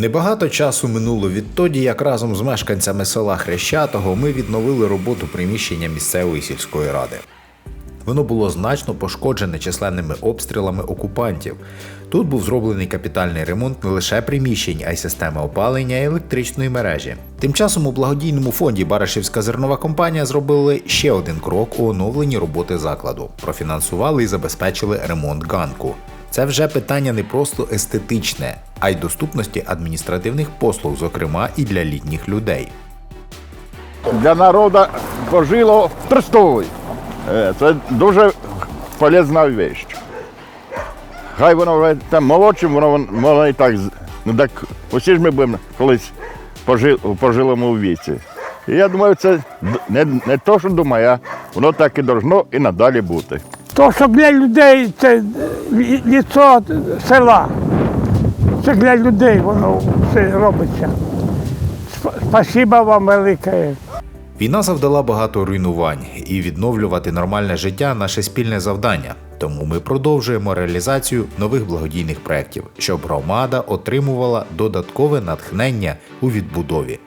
Небагато часу минуло відтоді, як разом з мешканцями села Хрещатого ми відновили роботу приміщення місцевої сільської ради. Воно було значно пошкоджене численними обстрілами окупантів. Тут був зроблений капітальний ремонт не лише приміщень, а й системи опалення і електричної мережі. Тим часом у благодійному фонді Барашівська зернова компанія зробили ще один крок у оновленні роботи закладу. Профінансували і забезпечили ремонт ганку. Це вже питання не просто естетичне, а й доступності адміністративних послуг, зокрема і для літніх людей. для народу пожило Трестовий. Е, Це дуже полезна вещь. Хай воно там молодшим, воно, воно і так. Ну так усі ж ми будемо колись пожи, у пожилому віці. І я думаю, це не, не то, що думаю, а воно так і должно і надалі бути. То, що для людей це лі- ліцо села. Це для людей воно все робиться. Сп- Спасибо вам велике. Війна завдала багато руйнувань, і відновлювати нормальне життя наше спільне завдання. Тому ми продовжуємо реалізацію нових благодійних проєктів, щоб громада отримувала додаткове натхнення у відбудові.